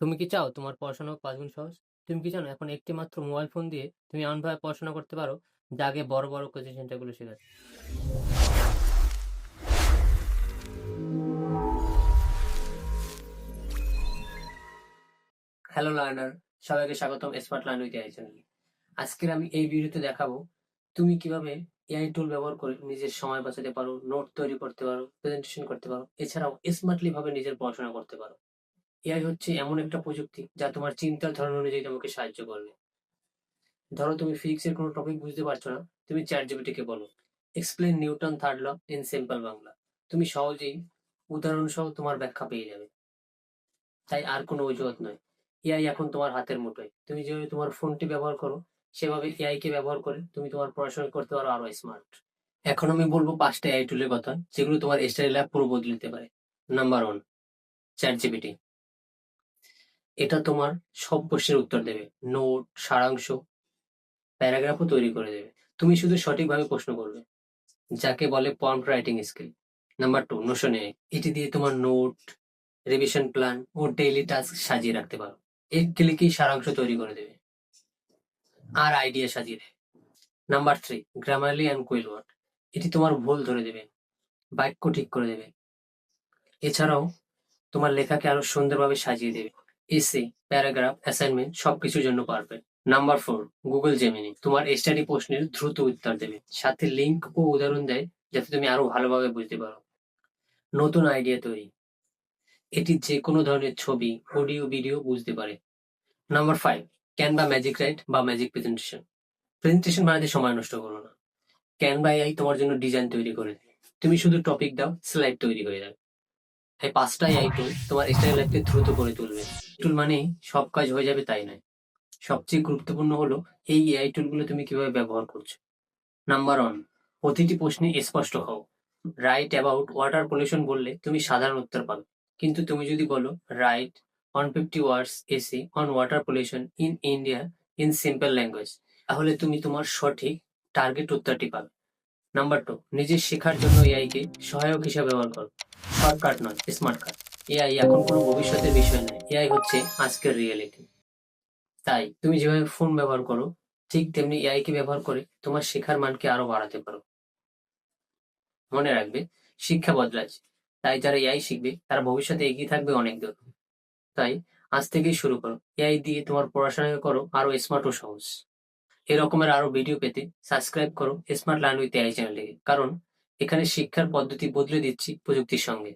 তুমি কি চাও তোমার পড়াশোনা পাঁচ গুণ সহজ? তুমি কি জানো এখন একটি মাত্র মোবাইল ফোন দিয়ে তুমি এমনভাবে পড়াশোনা করতে পারো যা আগে বড়, বড় কোচিং সেন্টারগুলো শেখাতো। হ্যালো লার্নার, সবাইকে স্বাগতম স্মার্ট লার্ন উইথ এআই চ্যানেলে। আজকের আমি এই ভিডিওতে দেখাবো তুমি কীভাবে এআই টুল ব্যবহার করে নিজের সময় বাঁচাতে পারো, নোট তৈরি করতে পারো, প্রেজেন্টেশন করতে পারো, এছাড়াও স্মার্টলি ভাবে নিজের পড়াশোনা করতে পারো। এআই হচ্ছে এমন একটা প্রযুক্তি যা তোমার চিন্তার ধরন অনুযায়ী তোমাকে সাহায্য করবে। ধরো তুমি ফিজিক্সের কোনো টপিক বুঝতে পারছ না, তুমি চ্যাটজিপিটি কে বলো, explain Newton third law in simple Bangla. তুমি সহজেই উদাহরণ সহ তোমার ব্যাখ্যা পেয়ে যাবে। তাই আর কোনো অজুহাত নয়। এআই এখন তোমার হাতের মুঠোয়। তুমি যেভাবে তোমার ফোনটি ব্যবহার করো, সেভাবে এআই কে ব্যবহার করে তুমি তোমার পড়াশোনা করতে পারো আরও স্মার্ট। এখন আমি বলব পাঁচটা এআই টুলের কথা যেগুলো তোমার স্টাডি লাইফ পুরো বদলে দিতে পারে। নাম্বার ওয়ান চ্যাটজিপিটি এটা তোমার সব প্রশ্নের উত্তর দেবে। নোট, সারাংশ, প্যারাগ্রাফও তৈরি করে দেবে। তুমি শুধু সঠিকভাবে প্রশ্ন করবে, যাকে বলে prompt writing skill number two নোশনে এটি দিয়ে তোমার নোট রিভিশন প্ল্যান ও ডেইলি টাস্ক সাজিয়ে রাখতে পারো। এক ক্লিকেই সারাংশ তৈরি করে দেবে। আর আইডিয়া সাজিয়ে দেবে। Number three Grammarly and Quill word এটি তোমার ভুল ধরে দেবে, বাক্য ঠিক করে দেবে। এছাড়াও তোমার লেখাকে আরও সুন্দরভাবে সাজিয়ে দেবে। এসে প্যারাগ্রাফ অ্যাসাইনমেন্ট সবকিছুর জন্য পারবে নাম্বার ফোর গুগল জেমিনি তোমার স্টাডি প্রশ্নের দ্রুত উত্তর দেবে। সাথে লিঙ্ক ও উদাহরণ দেয়, যাতে তুমি আরও ভালোভাবে বুঝতে পারো। নতুন আইডিয়া তৈরি। এটি যে কোনো ধরনের ছবি অডিও ভিডিও বুঝতে পারে। Number five Canva magic write বা ম্যাজিক প্রেজেন্টেশন প্রেজেন্টেশন বানাতে সময় নষ্ট করো না। ক্যানভা এআই তোমার জন্য ডিজাইন তৈরি করে দেয়। তুমি শুধু টপিক দাও স্লাইড তৈরি হয়ে যাবে। এই পাঁচটাই এআই টুল তোমার স্টাইল লাইফকে দ্রুত করে তুলবে। টুল মানেই সব কাজ হয়ে যাবে তাই নয়। সবচেয়ে গুরুত্বপূর্ণ হলো এই এআই টুলগুলো তুমি কীভাবে ব্যবহার করছ। নাম্বার ওয়ান প্রতিটি প্রশ্নে স্পষ্ট হও। রাইট অ্যাবাউট ওয়াটার পলিউশন বললে তুমি সাধারণ উত্তর পাবে। কিন্তু তুমি যদি বলো write one fifty words essay on water pollution in India in simple language তাহলে তুমি তোমার সঠিক টার্গেট উত্তরটি পাবে। নাম্বার টু নিজের শেখার জন্য এআই কে সহায়ক হিসাবে ব্যবহার করো। শর্টকাট নয় স্মার্ট কাট এআই এখন কোনো ভবিষ্যতের বিষয় নয়। এআই হচ্ছে আজকের রিয়েলিটি তাই তুমি যেভাবে ফোন ব্যবহার করো, ঠিক তেমনি এআই কে ব্যবহার করে তোমার শেখার মানকে আরও বাড়াতে পারো। মনে রাখবে, শিক্ষা বদলাচ্ছে। তাই যারা এআই শিখবে, তারা ভবিষ্যতে এগিয়ে থাকবে অনেক দূর। তাই আজ থেকেই শুরু করো। এআই দিয়ে তোমার পড়াশোনা করো আরও স্মার্ট ও সহজ। এরকমের আরও ভিডিও পেতে সাবস্ক্রাইব করো স্মার্ট লার্ন উইথ এআই চ্যানেলটিকে কারণ এখানে শিক্ষার পদ্ধতি বদলে দিচ্ছি প্রযুক্তির সঙ্গে।